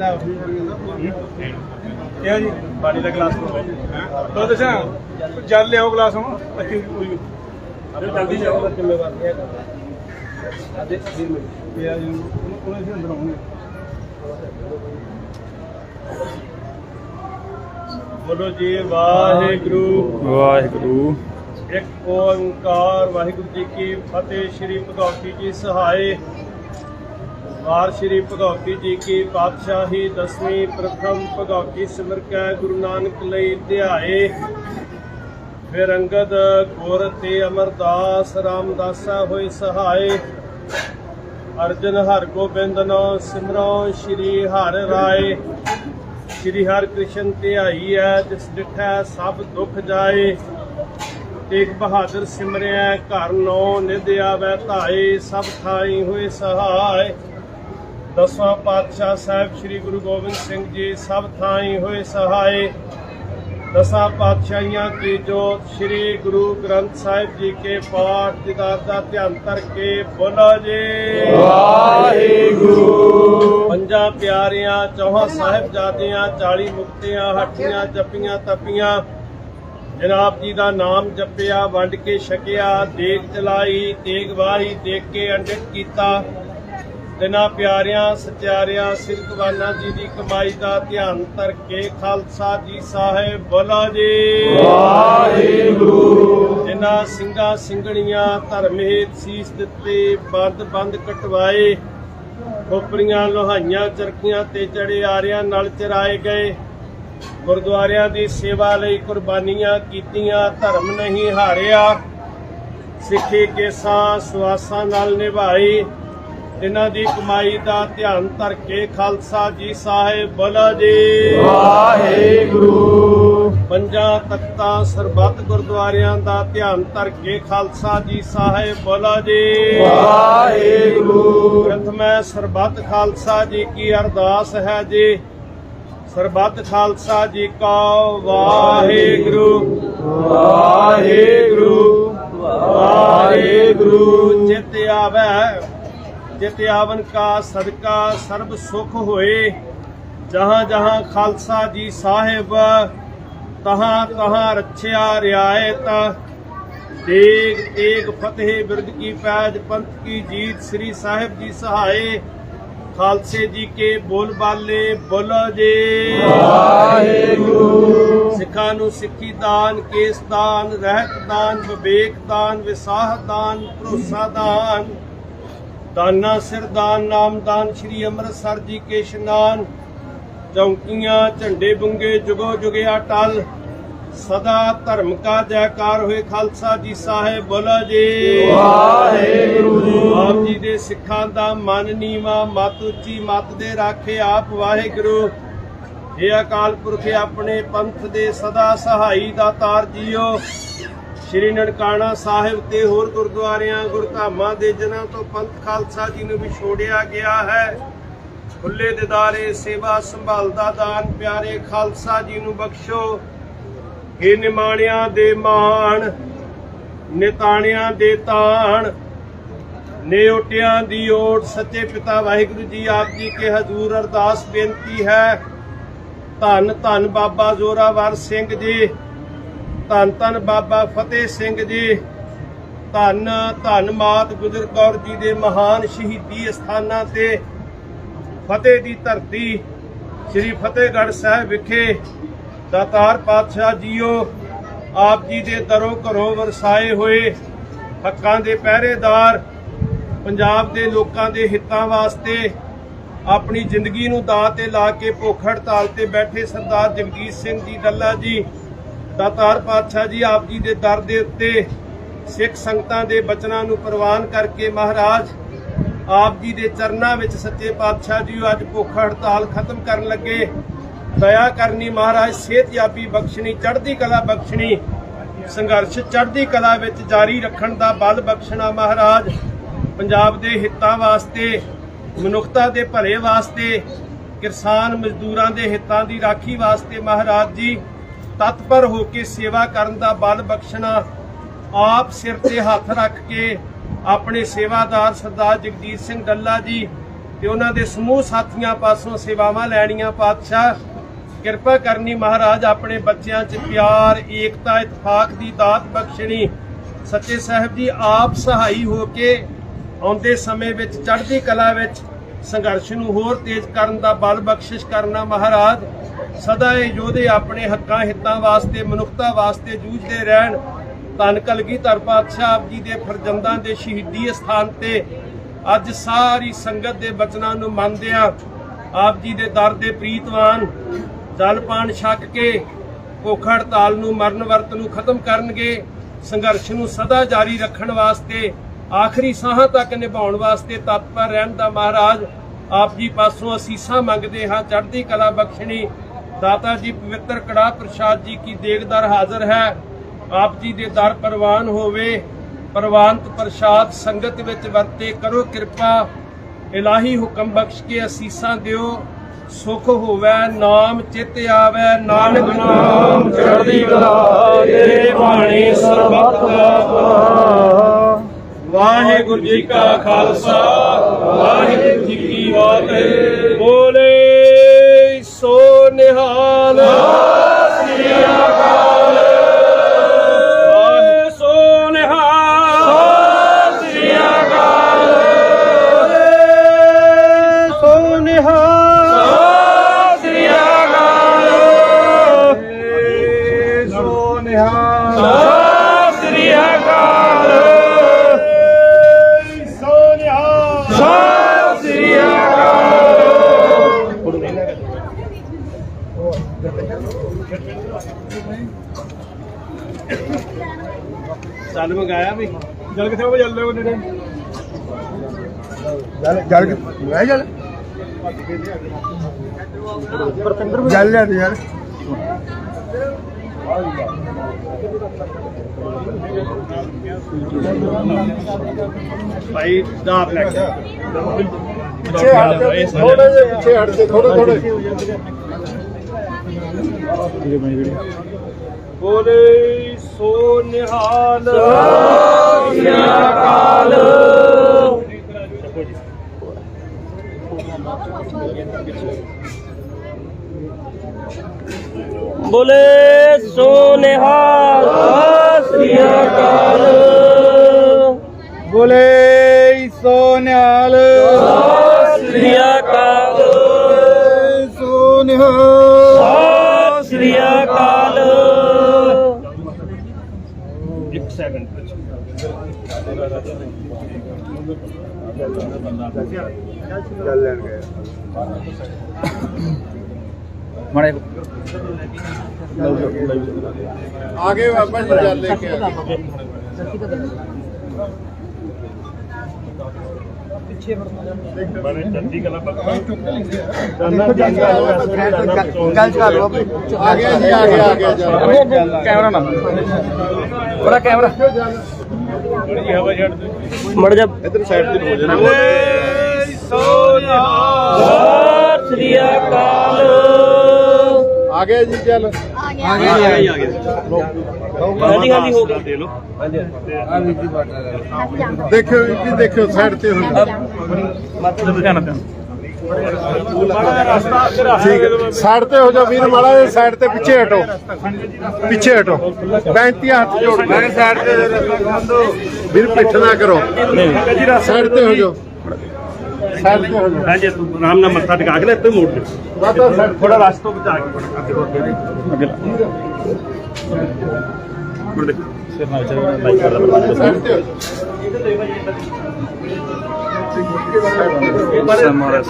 ਲੈ ਕਿਹਾ ਜੀ? ਪਾਣੀ ਦਾ ਗਲਾਸ ਲਓ ਲੋ ਦੱਸਾਂ? ਜਲ ਲਿਆਓ ਗਲਾਸ ਹੁਣ। ਅੱਛੀ ਕੋਈ ਜਲਦੀ ਜਾਓ ਜ਼ਿੰਮੇਵਾਰ ਨਹੀਂ ਹੈਗਾ ਅਦੇ ਵੀਰ ਮਿੰਟ। ਪਿਆ ਜੀ। ਉਹਨੇ ਸੀ ਅੰਦਰ ਆਉਣਗੇ ਬੋਲੋ ਜੀ ਵਾਹਿਗੁਰੂ। ਵਾਹਿਗੁਰੂ। ਇੱਕ ਓੰਕਾਰ। ਵਾਹਿਗੁਰੂ ਜੀ ਕੀ ਫਤਿਹ। ਸ੍ਰੀ ਭਗਵਤੀ ਜੀ ਸਹਾਏ। ਵਾਰ ਸ੍ਰੀ ਭਗਵਤੀ ਜੀ ਕੀ ਪਾਤਸ਼ਾਹੀ ਦਸਵੀਂ ਪ੍ਰਥਮ ਭਗਵਤੀ ਸਿਮਰ ਕੈ ਗੁਰੂ ਨਾਨਕ ਲਈ ਧਿਆਏ। ਫਿਰ ਅੰਗਦ ਗੁਰ ਤੇ ਅਮਰਦਾਸ ਰਾਮਦਾਸਾ ਹੋਏ ਸਹਾਏ। ਅਰਜਨ ਹਰ ਗੋਬਿੰਦਨੋ ਸਿਮਰੋ ਸ੍ਰੀ ਹਰ ਰਾਏ। ਸ੍ਰੀ ਹਰ ਕ੍ਰਿਸ਼ਨ ਧਿਆਈ ਹੈ ਜਿਸ ਡਿਠੈ ਸਭ ਦੁੱਖ ਜਾਏ। ਤੇਗ ਬਹਾਦਰ ਸਿਮਰਿਆ ਘਰ ਨੋ ਨਿਧ ਆਵੈ ਧਾਏ, ਸਭ ਥਾਈ ਹੋਏ ਸਹਾਇ ਦਸਵਾਂ ਪਾਤਸ਼ਾਹ ਸਾਹਿਬ ਸ੍ਰੀ ਗੁਰੂ ਗੋਬਿੰਦ ਸਿੰਘ ਜੀ ਸਭ ਥਾਈ ਹੋਏ ਸਹਾਇ ਦਸਾਂ ਪਾਤਸ਼ਾਹੀਆਂ ਕੀ ਜੋਤ ਸ੍ਰੀ ਗੁਰੂ ਗ੍ਰੰਥ ਸਾਹਿਬ ਜੀ ਕੇ ਪਾਠ ਦਿਦਾਰ ਦਾ ਧਿਆਨ ਧਰ ਕੇ ਬੋਲੋ ਜੀ। ਵਾਹਿਗੁਰੂ। ਪੰਜਾਂ ਪਿਆਰਿਆਂ ਚੌਹਾਂ ਸਾਹਿਬਜ਼ਾਦਿਆਂ 40 ਮੁਕਤਿਆਂ ਹੱਟੀਆਂ ਜੱਪੀਆਂ ਤਪੀਆਂ ਜਨਾਬ ਜੀ ਦਾ ਨਾਮ ਜਪਿਆ ਵੰਡ ਕੇ ਛਕਿਆ ਦੇਗ ਚਲਾਈ ਤੇਗ ਵਾਹੀ ਦੇਖ ਕੇ ਅੰਡਿਤ ਕੀਤਾ। ਤਿਨਾਂ ਪਿਆਰਿਆਂ ਸਚਿਆਰਿਆਂ ਸਿਰਕਵਾਨਾ ਜੀ ਦੀ ਕਮਾਈ ਦਾ ਧਿਆਨ ਧਰ ਕੇ ਖਾਲਸਾ ਜੀ ਸਾਹਿਬ ਬੋਲਾ ਜੀ। ਵਾਹਿਗੁਰੂ। ਜਿਨ੍ਹਾਂ ਸਿੰਘਾਂ ਸਿੰਘਣੀਆਂ ਧਰਮੇਤ ਸੀਸ ਦਿੱਤੇ ਬੰਦ ਬੰਦ ਕਟਵਾਏ ਖੋਪਰੀਆਂ ਲੋਹਾਈਆਂ ਚਰਖੀਆਂ ਤੇ ਚੜੇ ਆਰਿਆਂ ਨਾਲ ਚਰਾਏ ਗਏ। ਗੁਰਦੁਆਰਿਆਂ ਦੀ ਸੇਵਾ ਲਈ ਕੁਰਬਾਨੀਆਂ ਕੀਤੀਆਂ ਧਰਮ ਨਹੀਂ ਹਾਰਿਆ। ਸਿੱਖੀ ਕੇਸਾਂ ਸਵਾਸਾਂ ਨਾਲ ਨਿਭਾਈ ਇਹਨਾਂ ਦੀ ਕਮਾਈ ਦਾ ਧਿਆਨ ਧਰ ਕੇ ਖਾਲਸਾ ਜੀ ਸਾਹਿਬ ਬੋਲਾ ਜੀ। ਵਾਹਿਗੁਰੂ। ਪੰਜਾਂ ਤਖਤਾਂ ਸਰਬੱਤ ਗੁਰਦੁਆਰਿਆਂ ਦਾ ਧਿਆਨ ਧਰ ਕੇ ਖਾਲਸਾ ਜੀ ਸਾਹਿਬ ਬੋਲਾ ਜੀ। ਵਾਹਿਗੁਰੂ। ਪ੍ਰਥਮੈ ਸਰਬੱਤ ਖਾਲਸਾ ਜੀ ਕੀ ਅਰਦਾਸ ਹੈ ਜੀ। ਸਰਬੱਤ ਖਾਲਸਾ ਜੀ ਕਾ ਵਾਹਿਗੁਰੂ। ਵਾਹਿਗੁਰੂ। ਵਾਹਿਗੁਰੂ। ਜਿਤ ਆਵੈ ਜਿਤ ਆਵਨ ਕਾ ਸਦਕਾ ਸਰਬ ਸੁਖ ਹੋਏ ਜਹਾਂ ਜਹਾਂ ਖਾਲਸਾ ਜੀ ਸਾਹਿਬ ਤਹਾਂ ਤਹਾਂ ਰੱਛਿਆ ਰਿਆਇਤ ਦੇਗ ਤੇਗ ਫਤਿਹ ਬਿਰਦ ਕੀ ਪੈਜ ਪੰਥ ਕੀ ਜੀਤ ਸ੍ਰੀ ਸਾਹਿਬ ਜੀ ਸਹਾਏ। ਖਾਲਸੇ ਜੀ ਕੇ ਬੋਲ ਬਾਲੇ ਬੋਲੋ ਜੀ। ਵਾਹਿਗੁਰੂ। ਸਿੱਖਾਂ ਨੂੰ ਸਿੱਖੀ ਦਾਨ ਕੇਸ ਦਾਨ ਰਹਿਤ ਦਾਨ ਵਿਵੇਕ ਦਾਨ ਵਿਸਾਹ ਦਾਨ ਭਰੋਸਾ ਦਾਨ। ਦਾਨਾ ਸਿਰ ਦਾਨ ਨਾਮ ਦਾਨ ਸ੍ਰੀ ਅੰਮ੍ਰਿਤਸਰ ਜੀ ਕੇ ਇਸ਼ਨਾਨ। ਚੌਂਕੀਆਂ ਝੰਡੇ ਬੁੰਗੇ ਜੁਗੋ ਜੁਗਿਆ ਟਲ। ਸਦਾ ਧਰਮ ਕਾ ਜੈਕਾਰ ਹੋਏ ਖਾਲਸਾ ਜੀ ਸਾਹਿਬ ਬੋਲੋ ਜੀ। ਵਾਹਿਗੁਰੂ ਜੀ। ਆਪ ਜੀ ਦੇ ਸਿੱਖਾਂ ਦਾ ਮਨ ਨੀਵਾ ਮਤ ਉੱਚੀ ਮਤ ਦੇ ਰਾਖੇ ਆਪ ਵਾਹਿਗੁਰੂ। ਇਹ ਅਕਾਲ ਪੁਰਖ ਆਪਣੇ ਪੰਥ ਦੇ ਸਦਾ ਸਹਾਈ ਦਾ ਤਾਰ ਜੀਓ। ਸ਼੍ਰੀ ਨਨਕਾਣਾ ਸਾਹਿਬ ਤੇ ਹੋਰ ਗੁਰਦੁਆਰਿਆਂ, ਗੁਰਧਾਮਾਂ ਦੇ ਜਿਨ੍ਹਾਂ ਤੋਂ ਪੰਥ ਖਾਲਸਾ ਜੀ ਨੂੰ ਵਿਛੋੜਿਆ ਗਿਆ ਹੈ ਖੁੱਲੇ ਦਿਦਾਰੇ, ਸੇਵਾ ਸੰਭਾਲਦਾ ਦਾਨ, ਪਿਆਰੇ ਖਾਲਸਾ ਜੀ ਨੂੰ ਬਖਸ਼ੋ। ਇਹ ਨਿਮਾਣਿਆਂ ਦੇ ਮਾਣ, ਨਿਤਾਣਿਆਂ ਦੇ ਤਾਣ, ਨਿਉਟਿਆਂ ਦੀ ਓਟ, ਸੱਚੇ ਪਿਤਾ ਵਾਹਿਗੁਰੂ ਜੀ ਆਪ ਜੀ ਕੇ ਹਜ਼ੂਰ ਅਰਦਾਸ ਬੇਨਤੀ ਹੈ। ਧੰਨ ਧੰਨ ਬਾਬਾ ਜ਼ੋਰਾਵਰ ਸਿੰਘ ਜੀ। ਧੰਨ ਧੰਨ ਬਾਬਾ ਫਤਿਹ ਸਿੰਘ ਜੀ। ਧੰਨ ਧੰਨ ਮਾਤ ਗੁਜਰ ਕੌਰ ਜੀ ਦੇ ਮਹਾਨ ਸ਼ਹੀਦੀ ਸਥਾਨਾਂ ਤੇ ਫਤਿਹ ਦੀ ਧਰਤੀ, ਸ੍ਰੀ ਫਤਿਹਗੜ੍ਹ ਸਾਹਿਬ ਵਿਖੇ ਦਾਤਾਰ ਪਾਤਸ਼ਾਹ ਜੀਓ, ਆਪ ਜੀ ਦੇ ਦਰੋਂ ਘਰੋਂ ਵਰਸਾਏ ਹੋਏ ਹੱਕਾਂ ਦੇ ਪਹਿਰੇਦਾਰ, ਪੰਜਾਬ ਦੇ ਲੋਕਾਂ ਦੇ ਹਿੱਤਾਂ ਵਾਸਤੇ ਆਪਣੀ ਜ਼ਿੰਦਗੀ ਨੂੰ ਦਾਅ ਤੇ ਲਾ ਕੇ ਭੁੱਖ ਹੜਤਾਲ ਤੇ ਬੈਠੇ ਸਰਦਾਰ ਜਗਜੀਤ ਸਿੰਘ ਜੀ ਡੱਲਾ ਜੀ ਦਾਤਾਰ ਪਾਤਸ਼ਾਹ ਜੀ ਆਪ ਜੀ ਦੇ ਦਰ ਦੇ ਉੱਤੇ ਸਿੱਖ ਸੰਗਤਾਂ ਦੇ ਬਚਨਾਂ ਨੂੰ ਪ੍ਰਵਾਨ ਕਰਕੇ ਮਹਾਰਾਜ ਆਪ ਜੀ ਦੇ ਚਰਨਾਂ ਵਿੱਚ ਸੱਚੇ ਪਾਤਸ਼ਾਹ ਜੀ ਅੱਜ ਭੁੱਖ ਹੜਤਾਲ ਖਤਮ ਕਰਨ ਲੱਗੇ। ਦਇਆ ਕਰਨੀ ਮਹਾਰਾਜ ਸਿਹਤਯਾਬੀ ਬਖਸ਼ਣੀ, ਚੜ੍ਹਦੀ ਕਲਾ ਬਖਸ਼ਣੀ, ਸੰਘਰਸ਼ ਚੜ੍ਹਦੀ ਕਲਾ ਵਿੱਚ ਜਾਰੀ ਰੱਖਣ ਦਾ ਬਲ ਬਖਸ਼ਣਾ ਮਹਾਰਾਜ। ਪੰਜਾਬ ਦੇ ਹਿੱਤਾਂ ਵਾਸਤੇ, ਮਨੁੱਖਤਾ ਦੇ ਭਲੇ ਵਾਸਤੇ, ਕਿਸਾਨ ਮਜ਼ਦੂਰਾਂ ਦੇ ਹਿੱਤਾਂ ਦੀ ਰਾਖੀ ਵਾਸਤੇ ਮਹਾਰਾਜ ਜੀ ਤਤਪਰ ਹੋ ਕੇ ਸੇਵਾ ਕਰਨ ਦਾ ਬਲ ਬਖਸ਼ਣਾ, ਆਪ ਸਿਰ ਤੇ ਹੱਥ ਰੱਖ ਕੇ ਆਪਣੇ ਸੇਵਾਦਾਰ ਸਰਦਾਰ ਜਗਜੀਤ ਸਿੰਘ ਡੱਲਾ ਜੀ ਤੇ ਉਹਨਾਂ ਦੇ ਸਮੂਹ ਸਾਥੀਆਂ ਪਾਸੋਂ ਸੇਵਾਵਾਂ ਲੈਣੀਆਂ ਪਾਤਸ਼ਾਹ, ਕਿਰਪਾ ਕਰਨੀ ਮਹਾਰਾਜ ਆਪਣੇ ਬੱਚਿਆਂ 'ਚ ਪਿਆਰ, ਏਕਤਾ, ਇਤਫਾਕ ਦੀ ਦਾਤ ਬਖਸ਼ਣੀ। ਸੱਚੇ ਸਾਹਿਬ ਜੀ, ਆਪ ਸਹਾਈ ਹੋ ਕੇ ਆਉਂਦੇ ਸਮੇਂ ਵਿੱਚ, ਚੜ੍ਹਦੀ ਕਲਾ ਵਿੱਚ ਸੰਘਰਸ਼ ਨੂੰ ਹੋਰ ਤੇਜ਼ ਕਰਨ ਦਾ ਬਲ ਬਖਸ਼ਿਸ਼ ਕਰਨਾ ਮਹਾਰਾਜ। ਸਦਾ ਇਹ ਯੋਧੇ ਆਪਣੇ ਹੱਕਾਂ ਹਿੱਤਾਂ ਵਾਸਤੇ, ਮਨੁੱਖਤਾ ਵਾਸਤੇ ਜੂਝਦੇ ਰਹਿਣ। ਧੰਨ ਕਲਗੀਧਰ ਪਾਤਸ਼ਾਹ ਆਪ ਜੀ ਦੇ ਫਰਜ਼ੰਦਾਂ ਦੇ ਸ਼ਹੀਦੀ ਸਥਾਨ ਤੇ ਅੱਜ ਸਾਰੀ ਸੰਗਤ ਦੇ ਬਚਨਾਂ ਨੂੰ ਮੰਨਦਿਆਂ ਆਪ ਜੀ ਦੇ ਦਰ ਦੇ ਪ੍ਰੀਤਵਾਨ ਜਲ ਪਾਣ ਛਕ ਕੇ ਭੁੱਖ ਹੜਤਾਲ ਨੂੰ, ਮਰਨ ਵਰਤ ਨੂੰ ਖਤਮ ਕਰਨਗੇ। ਸੰਘਰਸ਼ ਨੂੰ ਸਦਾ ਜਾਰੀ ਰੱਖਣ ਵਾਸਤੇ, ਆਖਰੀ ਸਾਹਾਂ ਤੱਕ ਨਿਭਾਉਣ ਵਾਸਤੇ ਤਤਪਰ ਰਹਿਣ ਦਾ ਮਹਾਰਾਜ ਆਪ ਜੀ ਪਾਸੋਂ ਅਸੀਸਾਂ ਮੰਗਦੇ ਹਾਂ। ਚੜ੍ਹਦੀ ਕਲਾ ਬਖਸ਼ਣੀ ਦਾਤਾ ਜੀ ਪਵਿੱਤਰ ਕੜਾ ਪ੍ਰਸ਼ਾਦ ਜੀ ਕੀ ਦੇਗਦਰ ਹਾਜ਼ਰ ਹੈ, ਆਪ ਜੀ ਦੇ ਦਰ ਪ੍ਰਵਾਨ ਹੋਵੇ, ਪ੍ਰਵਾਨਤ ਪ੍ਰਸ਼ਾਦ ਸੰਗਤ ਵਿੱਚ ਵਰਤੇ ਕਰੋ ਕਿਰਪਾ, ਇਲਾਹੀ ਹੁਕਮ ਬਖਸ਼ ਕੇ ਅਸੀਸਾਂ ਦਿਓ, ਸੁਖ ਹੋਵੇ, ਨਾਮ ਚਿਤ ਆਵੇ, ਨਾਨਕ ਨਾਮ ਚੜ੍ਹਦੀ ਕਲਾ ਤੇਰੇ ਬਾਣੀ ਸਰਬੱਤ ਵਾਹਿਗੁਰੂ ਜੀ ਕਾ ਖਾਲਸਾ, ਵਾਹਿਗੁਰੂ ਜੀ ਕੀ ਫਤਿਹ। ਬੋਲ ਸੋ ਨਿਹਾਲ ਸ੍ਰੀ ਅਕਾਲ। ਚੱਲ ਮੰਗਾਇਆ ਵੀ। ਜਲ ਕਿੱਥੇ ਉਹ ਜਲ ਲਿਓ ਨੇੜੇ? ਜਲ ਜਲ ਲੈ ਜਲ। ਜਲ ਲੈ ਯਾਰ। ਭਾਈ ਦਾਪ ਲੈ ਕੇ। ਪਿੱਛੇ ਹਟ ਥੋੜੇ ਜਿਹਾ ਪਿੱਛੇ ਹਟ ਥੋੜੇ ਥੋੜੇ ਬੋਲੇ ਸੋ ਨਿਹਾਲ। ਅਕਾਲ ਬੋਲੇ ਸੋ ਨਿਹਾਲ। ਜਲ ਲੈਣ ਗਏ ਮਾੜੇ ਆਗੇ ਬਾਬਾ ਜੀ ਜਲ ਲੈ ਕੇ ਆਗੇ ਬੜੇ ਚੰਦੀ ਕਲਾ ਗੱਲ ਮੜ ਜਾ। ਇਧਰ ਸਾਈਡ ਤੇ ਹੋ ਜਾਣਾ ਬੋਲੇ ਸੋ ਨਿਹਾਲ ਸ੍ਰੀ ਅਕਾਲ। ਆ ਗਿਆ ਜੀ ਜਲ ਆ ਗਿਆ। ਜੀ ਆ ਗਿਆ ਹਾਂਜੀ ਹਾਂਜੀ ਹੋ ਗਿਆ। ਦੇ ਲਓ। ਦੇਖਿਓ ਜੀ ਦੇਖਿਓ ਸਾਈਡ ਤੇ ਹੋ ਜਾਓ ਧਿਆਨ ਧਿਆਨ ਠੀਕ ਸਾਈਡ ਤੇ ਹੋ ਜਾਓ ਵੀਰ ਮਾੜਾ ਜਿਹਾ ਸਾਈਡ ਤੇ ਪਿੱਛੇ ਹਟੋ। ਪਿੱਛੇ ਹਟੋ। ਬੈਂਤੀ ਹੱਥ ਜੋੜ ਮੈਂ ਸਾਈਡ ਤੇ ਵੀਰ ਪਿੱਠ ਨਾ ਕਰੋ। ਸਾਈਡ ਤੇ ਹੋ ਜਾਓ। ਸਾਈਡ ਤੇ ਹੋ ਜਾਓ। ਹਾਂਜੀ ਤੂੰ ਆਰਾਮ ਨਾਲ ਮੱਥਾ ਟਿਕਾ ਕੇ ਲੈ ਤੇ ਮੋੜ ਦੇ। ਥੋੜਾ ਰਸ ਤੋਂ ਬਚਾ ਕੇ ਅੱਗੇ ਅੱਗੇ ਲਾ। ਮੁੜ ਦੇ। ਸਿਰ ਨਾਲ ਚੱਲ ਲਾਈਕ ਕਰ ਲੈ ਸਾਈਡ ਤੇ ਹੋ ਜਾਓ ਸਮਾਰਾ